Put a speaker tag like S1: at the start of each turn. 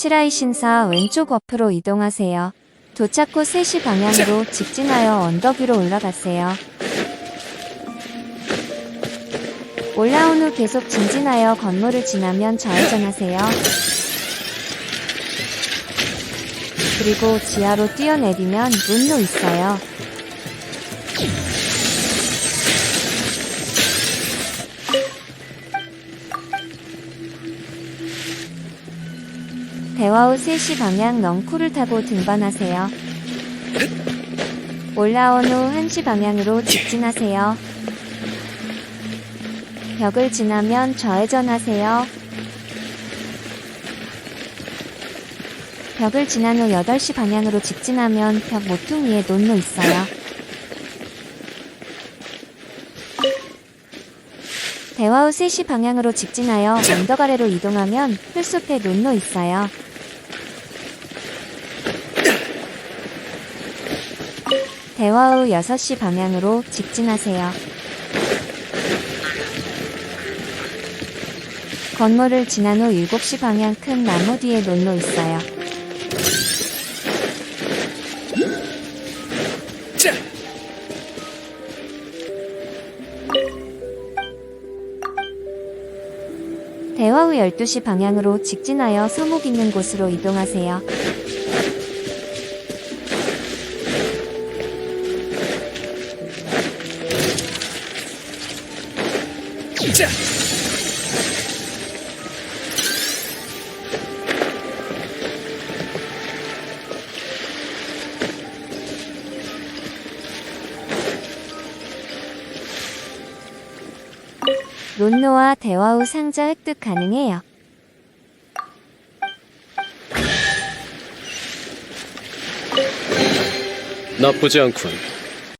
S1: 칠하이 신사 왼쪽 옆으로 이동하세요. 도착 후 3시 방향으로 직진하여 언덕 위로 올라가세요. 올라온 후 계속 진진하여 건물을 지나면 좌회전하세요. 그리고 지하로 뛰어내리면 문로 있어요. 대화 후 3시 방향 넝쿨을 타고 등반하세요. 올라온 후 1시 방향으로 직진하세요. 벽을 지나면 좌회전하세요. 벽을 지난 후 8시 방향으로 직진하면 벽 모퉁 위에 논로 있어요. 대화 후 3시 방향으로 직진하여 언덕 아래로 이동하면 풀숲에 논로 있어요. 대화 후 6시 방향으로 직진하세요. 건물을 지난 후 7시 방향 큰 나무 뒤에 논로 있어요.
S2: 자,
S1: 대화 후 12시 방향으로 직진하여 서목 있는 곳으로 이동하세요.
S2: 자,
S1: 론노와 대화 후 상자 획득 가능해요.
S2: 나쁘지 않군.